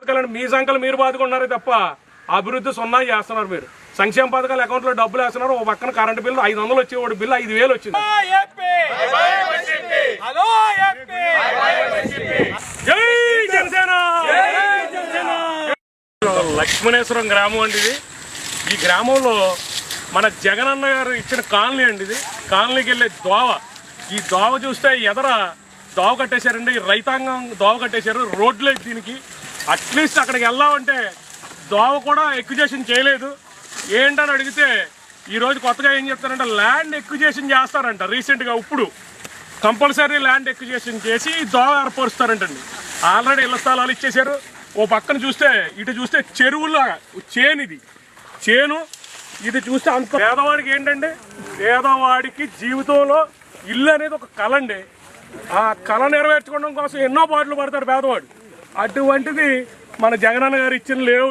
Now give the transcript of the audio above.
పథకాలను మీ సంఖ్యలు మీరు బాదుకున్నారే తప్ప అభివృద్ధి సున్నా చేస్తున్నారు మీరు. సంక్షేమ పథకాలు అకౌంట్లో డబ్బులు వేస్తున్నారు ఒక పక్కన కరెంటు బిల్లు ఐదు వందలు వచ్చేవాడు బిల్లు ఐదు వేలు వచ్చింది. జై లక్ష్మణేశ్వరం గ్రామం అండి ఇది. ఈ గ్రామంలో మన జగనన్న గారు ఇచ్చిన కాలనీ అండి ఇది. కాలనీకి వెళ్ళే దోవ. ఈ దోవ చూస్తే ఎదర దోవ కట్టేశారండి. రైతాంగం దోవ కట్టేశారు. రోడ్లే దీనికి. అట్లీస్ట్ అక్కడికి వెళ్దామంటే దోవ కూడా ఎక్విజేషన్ చేయలేదు. ఏంటని అడిగితే ఈరోజు కొత్తగా ఏం చెప్తారంటే ల్యాండ్ ఎక్విజేషన్ చేస్తారంట రీసెంట్గా ఇప్పుడు. కంపల్సరీ ల్యాండ్ ఎక్విజేషన్ చేసి దోవ ఏర్పరుస్తారంటండి. ఆల్రెడీ ఇళ్ళ స్థలాలు ఇచ్చేశారు. ఓ పక్కన చూస్తే ఇటు చూస్తే చెరువులా చేను ఇది. చేను ఇది చూస్తే అంత పేదవాడికి ఏంటంటే పేదవాడికి జీవితంలో ఇల్లు అనేది ఒక కళ అండి ఆ కళ నెరవేర్చుకోవడం కోసం ఎన్నో పాటలు పడతాడు పేదవాడు. అటువంటిది మన జగనన్న గారు ఇచ్చిన లేవు